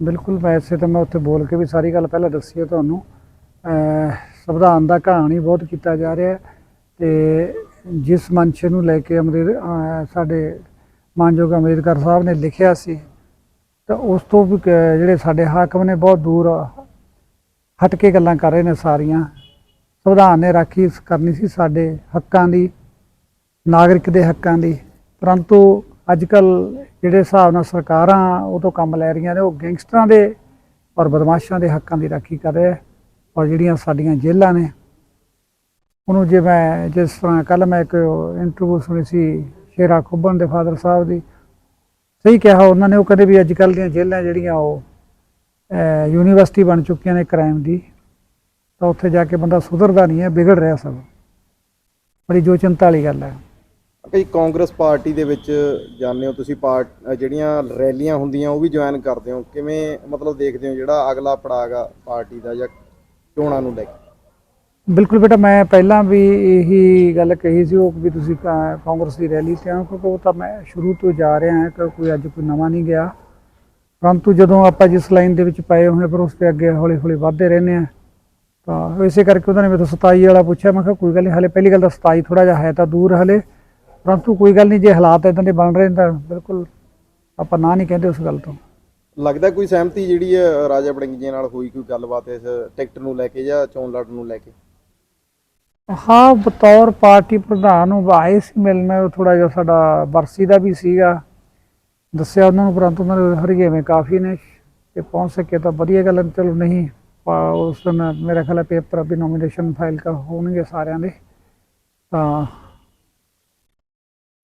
ਬਿਲਕੁਲ, ਵੈਸੇ ਤਾਂ ਮੈਂ ਉੱਥੇ ਬੋਲ ਕੇ ਵੀ ਸਾਰੀ ਗੱਲ ਪਹਿਲਾਂ ਦੱਸੀ ਹੈ ਤੁਹਾਨੂੰ। ਸੰਵਿਧਾਨ ਦਾ ਕਹਾਣੀ ਬਹੁਤ ਕੀਤਾ ਜਾ ਰਿਹਾ ਹੈ ਤੇ ਜਿਸ ਮੰਸ਼ੇ ਨੂੰ ਲੈ ਕੇ ਅੰਮ੍ਰਿਤ ਸਾਡੇ ਮਾਨਯੋਗ ਅੰਬੇਦਕਰ ਸਾਹਿਬ ਨੇ ਲਿਖਿਆ ਸੀ, ਤਾਂ ਉਸ ਤੋਂ ਵੀ ਜਿਹੜੇ ਸਾਡੇ ਹਾਕਮ ਨੇ ਬਹੁਤ ਦੂਰ ਹਟ ਕੇ ਗੱਲਾਂ ਕਰ ਰਹੇ ਨੇ ਸਾਰੀਆਂ। ਸੰਵਿਧਾਨ ਨੇ ਰਾਖੀ ਕਰਨੀ ਸੀ ਸਾਡੇ ਹੱਕਾਂ ਦੀ, ਨਾਗਰਿਕ ਦੇ ਹੱਕਾਂ ਦੀ, ਪਰੰਤੂ ਅੱਜ ਕੱਲ ਜਿਹੜੇ ਹਿਸਾਬ ਨਾਲ ਸਰਕਾਰਾਂ ਉਹ ਤੋਂ ਕੰਮ ਲੈ ਰਹੀਆਂ ਨੇ, ਉਹ ਗੈਂਗਸਟਰਾਂ ਦੇ ਔਰ ਬਦਮਾਸ਼ਾਂ ਦੇ ਹੱਕਾਂ ਦੀ ਰਾਖੀ ਕਰ ਰਿਹਾ ਔਰ ਜਿਹੜੀਆਂ ਸਾਡੀਆਂ ਜੇਲ੍ਹਾਂ ਨੇ। ਉਹਨੂੰ ਜੇ ਮੈਂ ਜਿਸ ਤਰ੍ਹਾਂ ਕੱਲ ਮੈਂ ਇੱਕ ਇੰਟਰਵਿਊ ਸੁਣੀ ਸੀ ਸ਼ੇਰਾ ਖੁੱਬਨ ਦੇ ਫਾਦਰ ਸਾਹਿਬ ਦੀ, ਸਹੀ ਕਿਹਾ ਉਹਨਾਂ ਨੇ, ਉਹ ਕਹਿੰਦੇ ਵੀ ਅੱਜ ਕੱਲ ਦੀਆਂ ਜੇਲ੍ਹਾਂ ਜਿਹੜੀਆਂ ਉਹ ਯੂਨੀਵਰਸਿਟੀ ਬਣ ਚੁੱਕੀਆਂ ਨੇ ਕ੍ਰਾਈਮ ਦੀ, ਤਾਂ ਉੱਥੇ ਜਾ ਕੇ ਬੰਦਾ ਸੁਧਰਦਾ ਨਹੀਂ ਹੈ, ਵਿਗੜ ਰਿਹਾ ਸਭ। ਬੜੀ ਜੋ ਚਿੰਤਾ ਵਾਲੀ ਗੱਲ ਹੈ। ਕਈ ਕਾਂਗਰਸ ਪਾਰਟੀ ਦੇ ਵਿੱਚ ਜਾਂਦੇ ਹੋ ਤੁਸੀਂ ਪਾਰਟ ਜਿਹੜੀਆਂ ਰੈਲੀਆਂ ਹੁੰਦੀਆਂ ਉਹ ਵੀ ਜੁਆਇਨ ਕਰਦੇ ਹੋ। ਕਿਵੇਂ ਮਤਲਬ ਦੇਖਦੇ ਹੋ ਜਿਹੜਾ ਅਗਲਾ ਪੜਾਗਾ ਪਾਰਟੀ ਦਾ ਜਾਂ ਚੋਣਾਂ ਨੂੰ ਲੈ ਕੇ? ਬਿਲਕੁਲ ਬੇਟਾ, ਮੈਂ ਪਹਿਲਾਂ ਵੀ ਇਹੀ ਗੱਲ ਕਹੀ ਸੀ ਉਹ ਵੀ ਤੁਸੀਂ ਕਾਂਗਰਸ ਦੀ ਰੈਲੀ ਤੇ ਆਓ, ਕਿਉਂਕਿ ਉਹ ਤਾਂ ਮੈਂ ਸ਼ੁਰੂ ਤੋਂ ਜਾ ਰਿਹਾ ਹਾਂ ਕਿ ਕੋਈ ਅੱਜ ਕੋਈ ਨਵਾਂ ਨਹੀਂ ਗਿਆ। ਪਰੰਤੂ ਜਦੋਂ ਆਪਾਂ ਜਿਸ ਲਾਈਨ ਦੇ ਵਿੱਚ ਪਏ ਹੋਏ ਪਰ ਉਸ ਤੇ ਅੱਗੇ ਹੌਲੀ ਹੌਲੀ ਵਧਦੇ ਰਹਿੰਦੇ ਆ ਤਾਂ ਇਸੇ ਕਰਕੇ ਉਹਨਾਂ ਨੇ ਮੈਨੂੰ 27 ਵਾਲਾ ਪੁੱਛਿਆ, ਮੈਂ ਕਿਹਾ ਕੋਈ ਗੱਲ ਨਹੀਂ ਹਲੇ ਪਹਿਲੀ ਗੱਲ ਤਾਂ 27 ਥੋੜਾ ਜਿਹਾ ਹੈ ਤਾਂ ਦੂਰ ਹਲੇ। ਪਰੰਤੂ ਕੋਈ ਗੱਲ ਨਹੀਂ ਜੇ ਹਾਲਾਤ ਇਦਾਂ ਦੇ ਬਣ ਰਹੇ ਨੇ ਤਾਂ ਬਿਲਕੁਲ ਆਪਾਂ ਨਾ ਨਹੀਂ ਕਹਿੰਦੇ ਉਸ ਗੱਲ ਤੋਂ। ਲੱਗਦਾ ਕੋਈ ਸਹਿਮਤੀ ਜਿਹੜੀ ਹੈ ਰਾਜਾ ਬੜਿੰਗ ਜੀ ਨਾਲ ਹੋਈ ਕੋਈ ਗੱਲਬਾਤ ਇਸ ਟਿਕਟ ਨੂੰ ਲੈ ਕੇ ਜਾਂ ਚੋਣ ਲੜਨ ਨੂੰ ਲੈ ਕੇ? ਹਾਂ ਬਤੌਰ ਪਾਰਟੀ ਪ੍ਰਧਾਨ ਉਹ ਆਏ ਸੀ ਮਿਲਣ ਥੋੜਾ ਜਿਹਾ ਸਾਡਾ ਬਰਸੀ ਦਾ ਵੀ ਸੀਗਾ। ਦੱਸਿਆ ਉਹਨਾਂ ਨੂੰ ਪਰੰਤੂ ਉਹਨਾਂ ਦੇ ਹਰਗੇਵੇਂ ਕਾਫੀ ਨੇ। ਤੇ ਪਹੁੰਚ ਸਕੇ ਤਾਂ ਵਧੀਆ ਗੱਲ ਚਲੋ ਨਹੀਂ ਉਸ ਦਿਨ ਮੇਰਾ ਖਿਆਲ ਹੈ ਪੇਪਰ ਵੀ ਨੋਮੀਨੇਸ਼ਨ ਫਾਈਲ ਕਰ ਹੋਣਗੇ ਸਾਰਿਆਂ ਦੇ। ਤਾਂ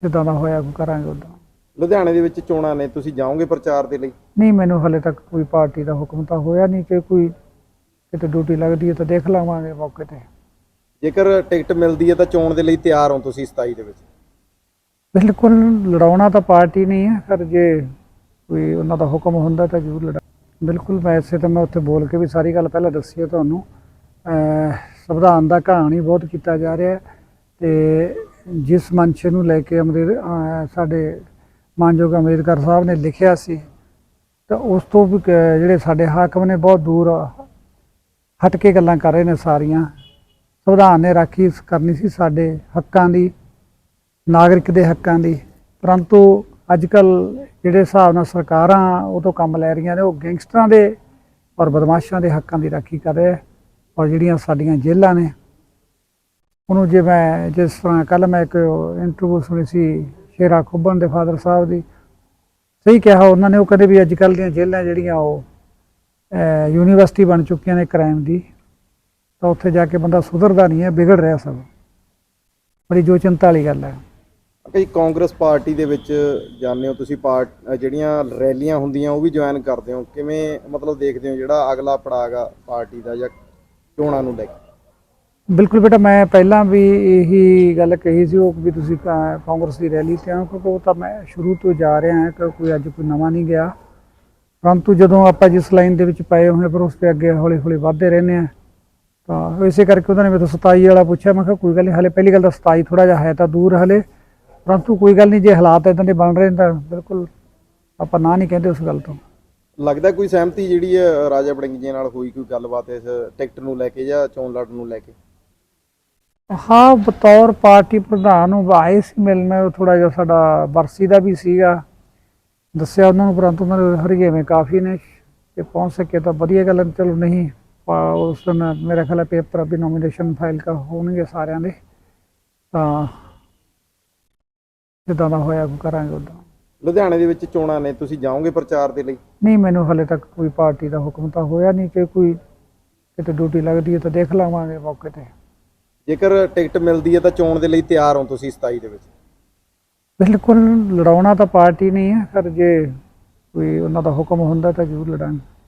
ਜਿੱਦਾਂ ਦਾ ਹੋਇਆ ਉਹ ਕਰਾਂਗੇ ਉਦਾਂ। ਲੁਧਿਆਣੇ ਦੇ ਵਿੱਚ ਚੋਣਾਂ ਨੇ ਤੁਸੀਂ ਜਾਓਗੇ ਪ੍ਰਚਾਰ ਦੇ ਲਈ? ਨਹੀਂ ਮੈਨੂੰ ਹਲੇ ਤੱਕ ਕੋਈ ਪਾਰਟੀ ਦਾ ਹੁਕਮ ਤਾਂ ਹੋਇਆ ਨਹੀਂ ਕਿ ਕੋਈ ਕਿਤੇ ਡਿਊਟੀ ਲੱਗਦੀ ਹੈ ਤਾਂ ਦੇਖ ਲਵਾਂਗੇ ਮੌਕੇ ਤੇ। ਜੇਕਰ ਟਿਕਟ ਮਿਲਦੀ ਹੈ ਤਾਂ ਚੋਣ ਦੇ ਲਈ ਤਿਆਰ ਹੋ ਤੁਸੀਂ 27 ਦੇ ਵਿੱਚ। ਬਿਲਕੁਲ ਲੜਾਉਣਾ ਤਾਂ ਪਾਰਟੀ ਨਹੀਂ ਹੈ ਪਰ ਜੇ ਕੋਈ ਉਹਨਾਂ ਦਾ ਹੁਕਮ ਹੁੰਦਾ ਤਾਂ ਜ਼ਰੂਰ ਲੜਾ ਬਿਲਕੁਲ ਵੈਸੇ ਤਾਂ ਮੈਂ ਉੱਥੇ ਬੋਲ ਕੇ ਵੀ ਸਾਰੀ ਗੱਲ ਪਹਿਲਾਂ ਦੱਸੀ ਹੈ ਤੁਹਾਨੂੰ। ਸੰਵਿਧਾਨ ਦਾ ਕਹਾਣੀ ਬਹੁਤ ਕੀਤਾ ਜਾ ਰਿਹਾ ਤੇ ਜਿਸ ਮੰਚ ਨੂੰ ਲੈ ਕੇ ਅੰਮ੍ਰਿਤ ਸਾਡੇ ਮਾਨਯੋਗ ਅੰਬੇਦਕਰ ਸਾਹਿਬ ਨੇ ਲਿਖਿਆ ਸੀ, ਤਾਂ ਉਸ ਤੋਂ ਵੀ ਜਿਹੜੇ ਸਾਡੇ ਹਾਕਮ ਨੇ ਬਹੁਤ ਦੂਰ ਹਟ ਕੇ ਗੱਲਾਂ ਕਰ ਰਹੇ ਨੇ ਸਾਰੀਆਂ। ਸੰਵਿਧਾਨ ਨੇ ਰਾਖੀ ਕਰਨੀ ਸੀ ਸਾਡੇ ਹੱਕਾਂ ਦੀ, ਨਾਗਰਿਕ ਦੇ ਹੱਕਾਂ ਦੀ। ਪਰੰਤੂ ਅੱਜ ਕੱਲ ਜਿਹੜੇ ਹਿਸਾਬ ਨਾਲ ਸਰਕਾਰਾਂ ਉਹ ਤੋਂ ਕੰਮ ਲੈ ਰਹੀਆਂ ਨੇ, ਉਹ ਗੈਂਗਸਟਰਾਂ ਦੇ ਔਰ ਬਦਮਾਸ਼ਾਂ ਦੇ ਹੱਕਾਂ ਦੀ ਰਾਖੀ ਕਰ ਰਿਹਾ ਔਰ ਜਿਹੜੀਆਂ ਸਾਡੀਆਂ ਜੇਲ੍ਹਾਂ ਨੇ ਉਹਨੂੰ ਜੇ ਮੈਂ ਜਿਸ ਤਰ੍ਹਾਂ ਕੱਲ ਮੈਂ ਇੱਕ ਇੰਟਰਵਿਊ ਸੁਣੀ ਸੀ ਸ਼ੇਰਾ ਖੁੱਬਨ ਦੇ ਫਾਦਰ ਸਾਹਿਬ ਦੀ, ਸਹੀ ਕਿਹਾ ਉਹਨਾਂ ਨੇ, ਉਹ ਕਹਿੰਦੇ ਵੀ ਅੱਜ ਕੱਲ ਦੀਆਂ ਜੇਲ੍ਹਾਂ ਜਿਹੜੀਆਂ ਉਹ ਯੂਨੀਵਰਸਿਟੀ ਬਣ ਚੁੱਕੀਆਂ ਨੇ ਕ੍ਰਾਈਮ ਦੀ, ਤਾਂ ਉੱਥੇ ਜਾ ਕੇ ਬੰਦਾ ਸੁਧਰਦਾ ਨਹੀਂ ਹੈ, ਵਿਗੜ ਰਿਹਾ ਸਭ। ਬੜੀ ਜੋ ਚਿੰਤਾ ਵਾਲੀ ਗੱਲ ਹੈ। ਕਈ ਕਾਂਗਰਸ ਪਾਰਟੀ ਦੇ ਵਿੱਚ ਜਾਂਦੇ ਹੋ ਤੁਸੀਂ, ਪਾਰਟ ਜਿਹੜੀਆਂ ਰੈਲੀਆਂ ਹੁੰਦੀਆਂ ਉਹ ਵੀ ਜੁਆਇਨ ਕਰਦੇ ਹੋ। ਕਿਵੇਂ ਮਤਲਬ ਦੇਖਦੇ ਹੋ ਜਿਹੜਾ ਅਗਲਾ ਪੜਾਗਾ ਪਾਰਟੀ ਦਾ ਜਾਂ ਚੋਣਾਂ ਨੂੰ ਲੈ ਕੇ? ਬਿਲਕੁਲ ਬੇਟਾ, ਮੈਂ ਪਹਿਲਾਂ ਵੀ ਇਹੀ ਗੱਲ ਕਹੀ ਸੀ ਉਹ ਵੀ ਤੁਸੀਂ ਕਾਂਗਰਸ ਦੀ ਰੈਲੀ ਤੇ ਆਓ, ਕਿਉਂਕਿ ਉਹ ਤਾਂ ਮੈਂ ਸ਼ੁਰੂ ਤੋਂ ਜਾ ਰਿਹਾ ਹਾਂ ਕਿ ਕੋਈ ਅੱਜ ਕੋਈ ਨਵਾਂ ਨਹੀਂ ਗਿਆ। ਪਰੰਤੂ ਜਦੋਂ ਆਪਾਂ ਜਿਸ ਲਾਈਨ ਦੇ ਵਿੱਚ ਪਏ ਹੋਏ ਪਰ ਉਸ ਤੇ ਅੱਗੇ ਹੌਲੀ ਹੌਲੀ ਵਧਦੇ ਰਹਿੰਦੇ ਆ ਤਾਂ ਇਸੇ ਕਰਕੇ ਉਹਨਾਂ ਨੇ ਮੈਨੂੰ 27 ਵਾਲਾ ਪੁੱਛਿਆ, ਮੈਂ ਕਿਹਾ ਕੋਈ ਗੱਲ ਨਹੀਂ, ਹਲੇ ਪਹਿਲੀ ਗੱਲ ਤਾਂ 27 ਥੋੜਾ ਜਿਹਾ ਹੈ ਤਾਂ ਦੂਰ ਹਲੇ। ਪਰੰਤੂ ਕੋਈ ਗੱਲ ਨਹੀਂ, ਜੇ ਹਾਲਾਤ ਇਦਾਂ ਦੇ ਬਣ ਰਹੇ ਤਾਂ ਬਿਲਕੁਲ ਆਪਾਂ ਨਾ ਨਹੀਂ ਕਹਿੰਦੇ ਉਸ ਗੱਲ ਤੋਂ। ਲੱਗਦਾ ਕੋਈ ਸਹਿਮਤੀ ਜਿਹੜੀ ਹੈ ਰਾਜਾ ਬੜਿੰਗ ਜੀ ਨਾਲ ਹੋਈ, ਕੋਈ ਗੱਲਬਾਤ ਇਸ ਟਿਕਟ ਨੂੰ ਲੈ ਕੇ ਜਾਂ ਚੋਣ ਲੜਨ ਨੂੰ ਲੈ ਕੇ? ਹਾਂ ਬਤੌਰ ਪਾਰਟੀ ਪ੍ਰਧਾਨ ਉਹ ਆਏ ਸੀ ਮਿਲਣ ਥੋੜਾ ਜਿਹਾ ਸਾਡਾ ਬਰਸੀ ਦਾ ਵੀ ਸੀਗਾ। ਦੱਸਿਆ ਉਹਨਾਂ ਨੂੰ ਪਰੰਤੂ ਉਹਨਾਂ ਦੇ ਹਰਗੇਵੇਂ ਕਾਫੀ ਨੇ ਤੇ ਪਹੁੰਚ ਸਕੇ ਤਾਂ ਵਧੀਆ ਗੱਲ ਹੈ, ਚਲੋ ਨਹੀਂ ਉਸ ਦਿਨ ਮੇਰਾ ਖਿਆਲ ਪੇਪਰ ਵੀ ਨੋਮੀਨੇਸ਼ਨ ਫਾਈਲ ਕਰ ਹੋਣਗੇ ਸਾਰਿਆਂ ਦੇ। ਤਾਂ ਜਿੱਦਾਂ ਦਾ ਹੋਇਆ ਉਹ ਕਰਾਂਗੇ ਉਦਾਂ। ਲੁਧਿਆਣੇ ਦੇ ਵਿੱਚ ਚੋਣਾਂ ਨੇ ਤੁਸੀਂ ਜਾਓਗੇ ਪ੍ਰਚਾਰ ਦੇ ਲਈ? ਨਹੀਂ ਮੈਨੂੰ ਹਲੇ ਤੱਕ ਕੋਈ ਪਾਰਟੀ ਦਾ ਹੁਕਮ ਤਾਂ ਹੋਇਆ ਨਹੀਂ ਕਿ ਕੋਈ ਕਿਤੇ ਡਿਊਟੀ ਲੱਗਦੀ ਹੈ ਤਾਂ ਦੇਖ ਲਵਾਂਗੇ ਮੌਕੇ ਤੇ। ਜੇਕਰ ਟਿਕਟ ਮਿਲਦੀ ਹੈ ਤਾਂ ਚੋਣ ਦੇ ਲਈ ਤਿਆਰ ਹੋ ਤੁਸੀਂ 27 ਦੇ ਵਿੱਚ। ਬਿਲਕੁਲ, ਲੜਾਉਣਾ ਤਾਂ ਪਾਰਟੀ ਨਹੀਂ ਹੈ, ਪਰ ਜੇ ਕੋਈ ਉਹਨਾਂ ਦਾ ਹੁਕਮ ਹੁੰਦਾ ਤਾਂ ਜ਼ਰੂਰ ਲੜਾਂਗੇ।